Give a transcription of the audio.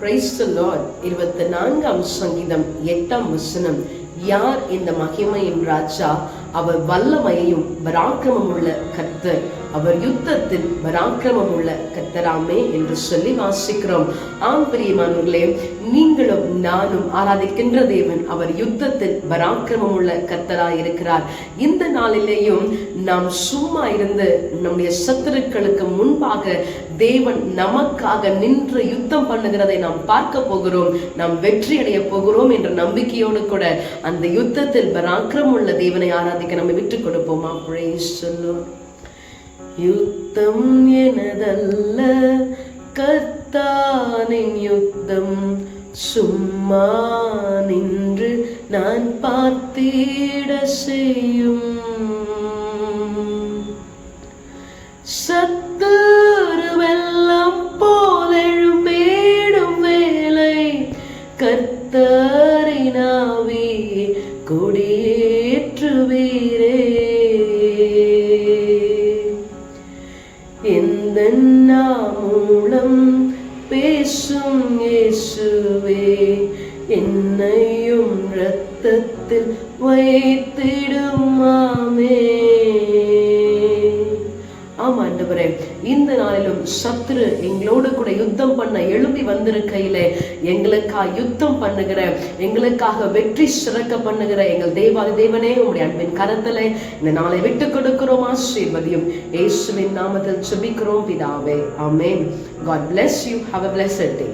Price Lord இருபத்தி நான்காம் சங்கீதம் எட்டாம் வசனம். யார் இந்த மகிமையின் ராஜா? அவர் வல்லமையையும் பராக்கிரமம் உள்ள கத்தர் அவர் யுத்தத்தில் பராக்கிரமம் உள்ள கத்தராமே என்று சொல்லி வாசிக்கிறோம். ஆம் பிரியமானவர்களே நீங்களும் நானும் ஆராதிக்கின்ற தேவன் அவர் யுத்தத்தில் பராக்கிரமம் உள்ள கர்த்தராய் இருக்கிறார் இந்த நாளிலேயும் நாம் சும்மா இருந்து நம்முடைய சத்துருக்களுக்கு முன்பாக தேவன் நமக்காக நின்று யுத்தம் பண்ணுகிறதை நாம் பார்க்க போகிறோம். நாம் வெற்றி அடைய போகிறோம் என்ற நம்பிக்கையோடு கூட அந்த யுத்தத்தில் பராக்கிரம் உள்ள தேவனை ஆராதிக்க நம்ம விட்டு கொடுப்போமா? அப்படியே சொல்லும் யுத்தம் எனதல்ல கர்த்தானின் யுத்தம் சும்மா நின்று நான் பார்த்திட செய்யும். சத்த கர்த்தரினாவே கொடியேற்றுவீரே. எந்த மூலம் பேசும் இயேசுவே என்னையும் ரத்தத்தில் வைத்திடுமாமே. ஆமா ஆண்டவரே இந்த நாளிலும் சத்ரு எங்களோடு கூட யுத்தம் பண்ண எழும்பி வந்திருக்கையில எங்களுக்காக யுத்தம் பண்ணுகிற எங்களுக்காக வெற்றி சிறக்க பண்ணுகிற எங்கள் தேவாதி தேவனே உங்களுடைய அன்பின் கரத்துல இந்த நாளை விட்டு கொடுக்கிறோம் ஆசீர்வதியும். இயேசுவின் நாமத்தில் சுபிக்கிறோம் பிதாவே. Amen. God bless you have a blessed day